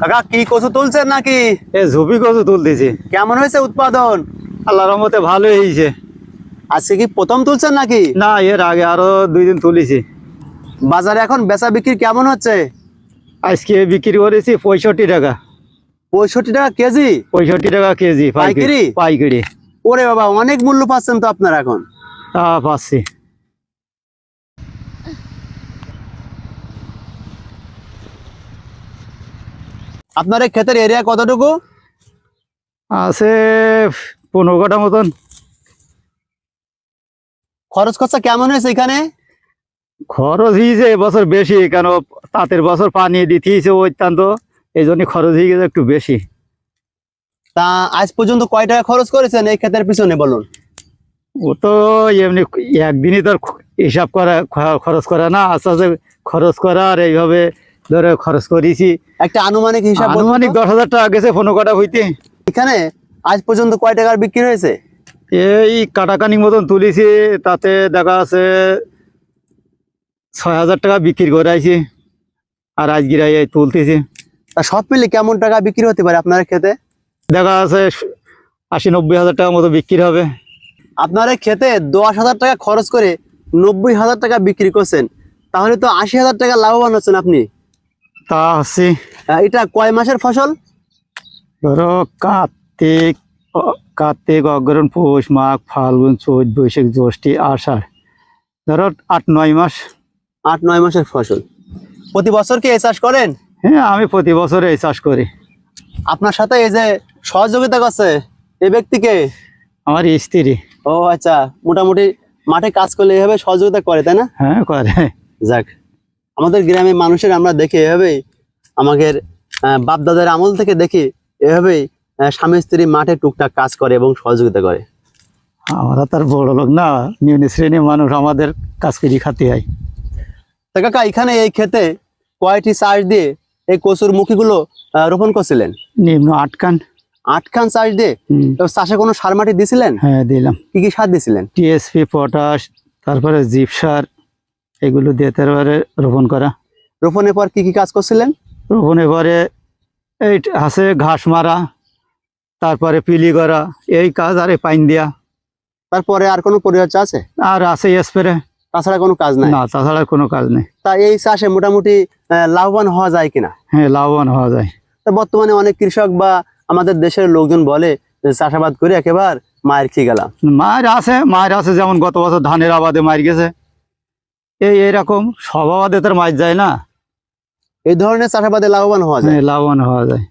কাকা কি কচু তুলছেন নাকি? এ ঝুপি কচু তুলতেছি। কেমন হয়েছে উৎপাদন? আল্লাহ রহমতে ভালো হয়েছে আজকে কি প্রথম তুলছেন নাকি? না এর আগে আরও দুই দিন তুলেছি। বাজারে এখন বেচা বিক্রি কেমন হচ্ছে? আজকে বিক্রি করেছি পঁয়ষট্টি টাকা। পঁয়ষট্টি টাকা কেজি? পঁয়ষট্টি টাকা কেজি পাইকারি? পাইকারি। ওরে বাবা অনেক মূল্য পাচ্ছেন তো আপনার এখন। তা পাচ্ছি। আপনার এই ক্ষেতের এরিয়া কতটুকু? আছে পনেরো কাটা মতন। খরচ খরচা কেমন হয়েছে এখানে? খরচ হয়েছে এবছর বেশি কেন তাঁতের বছর পানি দিতেছে অত্যন্ত এই জন্য খরচ হয়ে গেছে একটু বেশি। তা আজ পর্যন্ত কয় টাকা খরচ করেছেন এই ক্ষেতের পিছনে বলুন? ও তো এমনি একদিনই তোর হিসাব করা খরচ করা না আস্তে আস্তে খরচ করা আর এইভাবে ধরে খরচ করেছি। একটা আনুমানিক হিসাব আনুমানিক দশ হাজার টাকা গেছে পনেরো কাটা হইতে। এখানে আজ পর্যন্ত কয় টাকার বিক্রি হয়েছে? এই কাটাকানি মতন তুলেছি তাতে দেখা আছে ছয় হাজার টাকা বিক্রি করাইছি আর আজকের এই তুলতেছি। তা সব মিলে কেমন টাকা বিক্রি হতে পারে আপনার ক্ষেতে? দেখা আছে আশি নব্বই হাজার টাকা মতো বিক্রি হবে। আপনার ক্ষেতে দশ হাজার টাকা খরচ করে নব্বই হাজার টাকা বিক্রি করছেন। তাহলে তো আশি হাজার টাকা লাভবান হচ্ছেন আপনি। তা হচ্ছে এটা কয় মাসের ফসল? ধরো কার্তিক কার্তিক অগ্রহণ পৌষ মাঘ ফাল্গুন চৈত বৈশাখ জ্যৈষ্ঠী আষাঢ়। ধরো আট নয় মাস। আট নয় মাসের ফসল। প্রতি বছর কি এই চাষ করেন? হ্যাঁ আমি প্রতি বছর এই চাষ করি। আপনার সাথে এই যে সহযোগিতা করছে এই ব্যক্তিকে আমার স্ত্রী। ও আচ্ছা মোটামুটি মাঠে কাজ করলে এভাবে সহযোগিতা করে তাই না? হ্যাঁ করে। যাক আমাদের গ্রামের মানুষের আমরা দেখি এভাবেই আমাদের বাপ দাদার আমল থেকে দেখি এভাবেই স্বামী স্ত্রী মাঠে টুকটাক কাজ করে এবং সহযোগিতা করে। আমরা তার বড় লোক না নিম্ন শ্রেণির মানুষ আমাদের কাজ করি খাতে হয়। তা কাকা এখানে এই ক্ষেতে কয়টি চাষ দিয়ে এই কচুর মুখীগুলো রোপণ করছিলেন? নিম্ন আটকান আটখান চাষ দিয়ে? তো চাষে কোনো সার মাটি দিছিলেন? হ্যাঁ দিলাম। কি কি সার দিছিলেন? টিএসপি পটাশ তারপরে জিপ সার এগুলো দিয়ে তারপরে রোপণ করা। রোপণের পর কি কি কাজ করছিলেন? রোপণের পরে এই আছে ঘাস মারা তারপরে পিলি করা এই কাজ আর এই পাইন দেওয়া তারপরে আর কোনো পরিচর্যা আছে? আর আছে স্প্রে। তাছাড়া কোনো কাজ নাই? না তাছাড়া কোনো কাজ নেই। তা এই চাষে মোটামুটি লাভবান হওয়া যায় কিনা? হ্যাঁ লাভবান হওয়া যায়। তা বর্তমানে অনেক কৃষক বা আমাদের দেশের লোকজন বলে যে চাষাবাদ করে একেবারে মায়ের খেয়ে গেলাম। মায়ের আছে মায়ের আছে যেমন গত বছর ধানের আবাদে মার গেছে। এই এরকম সব আবাদে তার মাছ যায় না। এই ধরনের চাষাবাদে লাভবান হওয়া যায়। লাভবান হওয়া যায়।